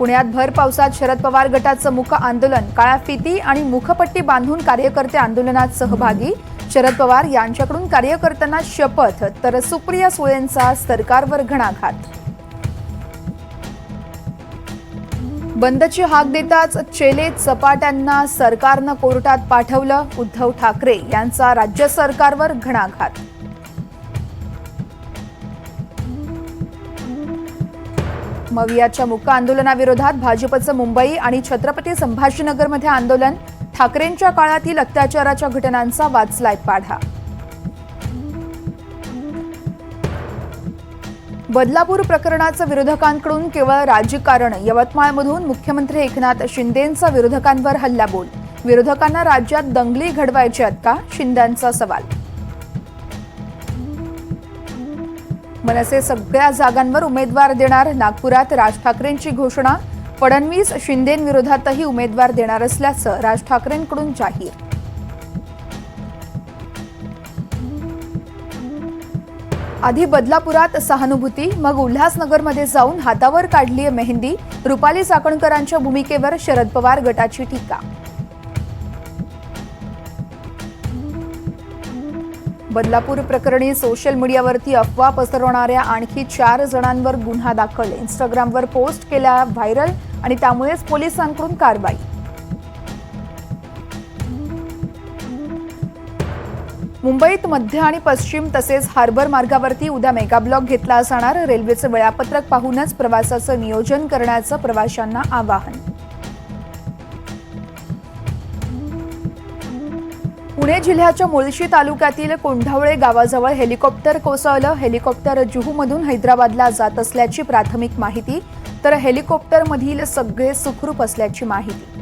पुण्यात भर पावसात शरद पवार गटाचं मुख आंदोलन काळ्या फिती आणि मुखपट्टी बांधून कार्यकर्ते आंदोलनात सहभागी. शरद पवार यांच्याकडून कार्यकर्त्यांना शपथ तर सुप्रिया सुळेंचा सरकारवर घणाघात. बंदची हाक देताच चेले चपाट्यांना सरकारनं कोर्टात पाठवलं उद्धव ठाकरे यांचा राज्य सरकारवर घणाघात. मवियाच्या मुक आंदोलनाविरोधात भाजपचं मुंबई आणि छत्रपती संभाजीनगरमध्ये आंदोलन ठाकरेंच्या काळातील अत्याचाराच्या घटनांचा वाचलाय पाढा. बदलापूर प्रकरणाचं विरोधकांकडून केवळ राजकारण यवतमाळमधून मुख्यमंत्री एकनाथ शिंदेंचा विरोधकांवर हल्लाबोल. विरोधकांना राज्यात दंगली घडवायच्यात का शिंदेंचा सवाल. मनसे सगळ्या जागांवर उमेदवार देणार नागपुरात राज ठाकरेंची घोषणा. फडणवीस शिंदेविरोधातही उमेदवार देणार असल्याचं राज ठाकरेंकडून जाहीर. आधी बदलापुरात सहानुभूती मग उल्हासनगरमध्ये जाऊन हातावर काढली मेहंदी. रुपाली चाकणकरांच्या भूमिकेवर शरद पवार गटाची टीका. बदलापूर प्रकरणी सोशल मीडियावरती अफवा पसरवणाऱ्या आणखी चार जणांवर गुन्हा दाखल. इंस्टाग्रामवर पोस्ट केल्या व्हायरल आणि त्यामुळेच पोलिसांकडून कारवाई. मुंबईत मध्य आणि पश्चिम तसेच हार्बर मार्गावरती उद्या मेगा ब्लॉक घेतला जाणार. रेल्वेचं वेळापत्रक पाहूनच प्रवासाचं नियोजन करण्याचं प्रवाशांना आवाहन. पुणे जिल्ह्याच्या मुळशी तालुक्यातील कोंढावळे गावाजवळ हेलिकॉप्टर कोसळलं. हेलिकॉप्टर जुहूमधून हैदराबादला जात असल्याची प्राथमिक माहिती तर हेलिकॉप्टरमधील सगळे सुखरूप असल्याची माहिती.